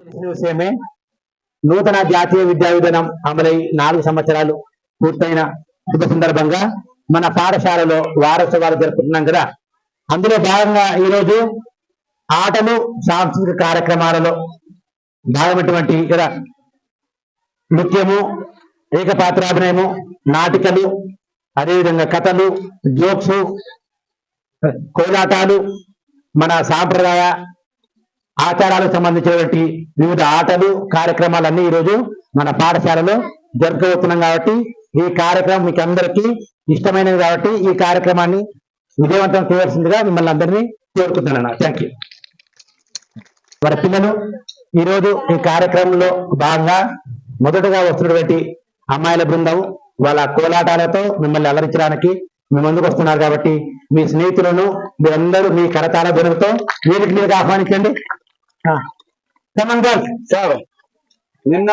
విషయమే నూతన జాతీయ విద్యా విధానం అమలై నాలుగు సంవత్సరాలు పూర్తయిన శుభ సందర్భంగా మన పాఠశాలలో వారోత్సవాలు జరుపుతున్నాం కదా. అందులో భాగంగా ఈరోజు ఆటలు సాంస్కృతిక కార్యక్రమాలలో భాగమైనటువంటి ఇక్కడ నృత్యము ఏకపాత్రాభినయము నాటికలు అదేవిధంగా కథలు జోక్స్ కోలాటాలు మన సాంప్రదాయ ఆచారాలకు సంబంధించినటువంటి వివిధ ఆటలు కార్యక్రమాలన్నీ ఈరోజు మన పాఠశాలలో జరుపుకోబోతున్నాం కాబట్టి ఈ కార్యక్రమం మీకు అందరికీ ఇష్టమైనది కాబట్టి ఈ కార్యక్రమాన్ని విజయవంతం చేయవలసిందిగా మిమ్మల్ని అందరినీ కోరుకుంటున్నాను. థ్యాంక్ యూ మరి పిల్లలు ఈరోజు ఈ కార్యక్రమంలో భాగంగా మొదటగా వస్తున్నటువంటి అమ్మాయిల బృందం వాళ్ళ కోలాటాలతో మిమ్మల్ని అలరించడానికి మీ ముందుకు వస్తున్నారు కాబట్టి మీ స్నేహితులను మీరందరూ మీ కరతాల ధ్వనులతో వీరికి మీరు ఆహ్వానించండి. సార్ నిన్న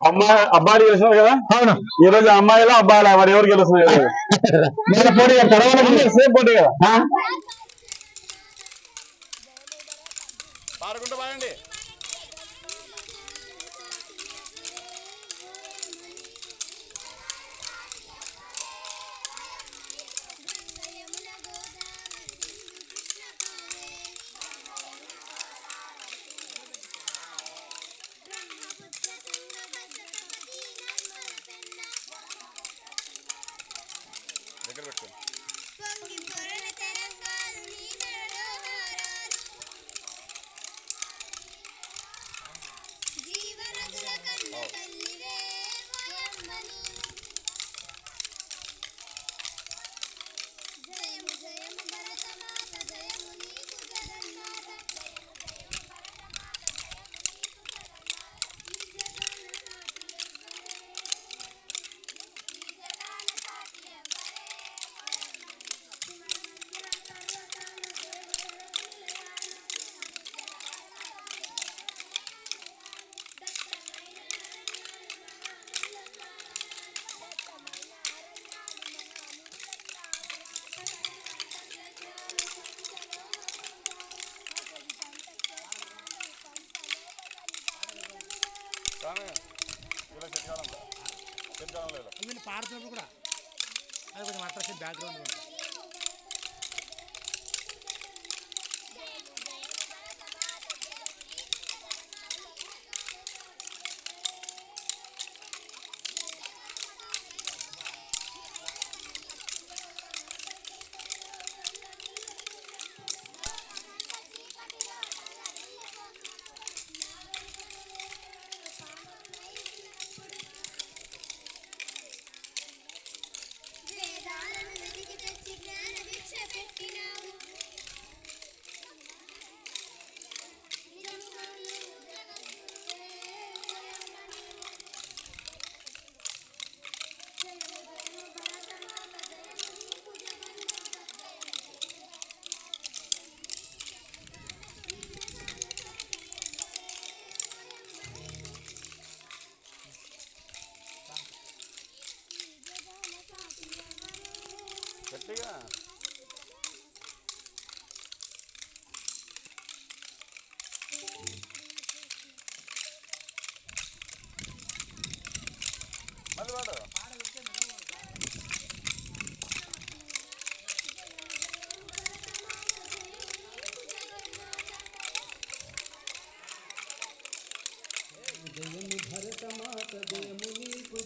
అమ్మాయి అబ్బాయిలు గెలిచినారు కదా? అవును. ఈ రోజు అమ్మాయిలా అబ్బాయిలా మరి ఎవరు గెలుస్తున్నారు మీరు పోటీ చదవాలి సేమ్ పోటీ కదా? ఆ? పాడుకుంటూ పాడుతున్నప్పుడు కూడా అది కొంచెం అట్రాక్షన్ బ్యాక్గ్రౌండ్ ఉంటుంది నీకు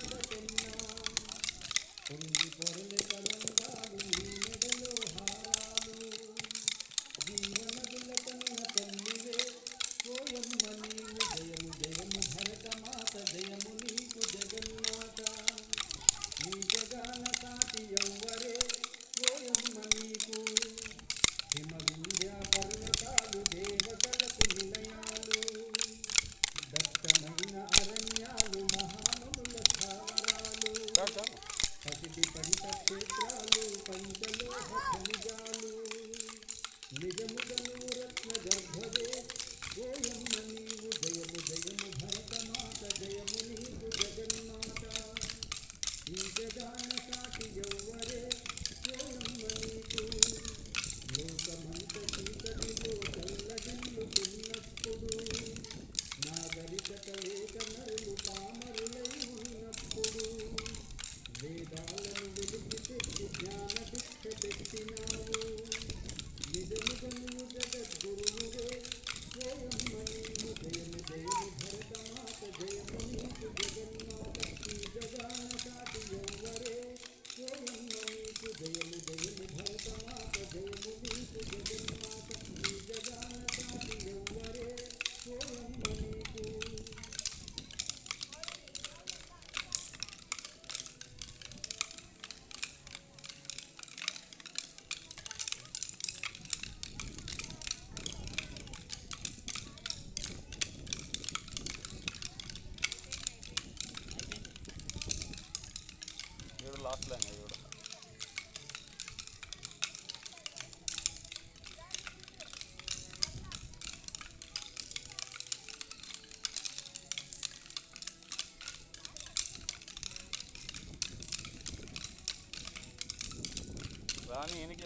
ಶ್ರೀರಾಮನು ವಿಧಿಸಿ ಜ್ಞಾನ എനിക്ക്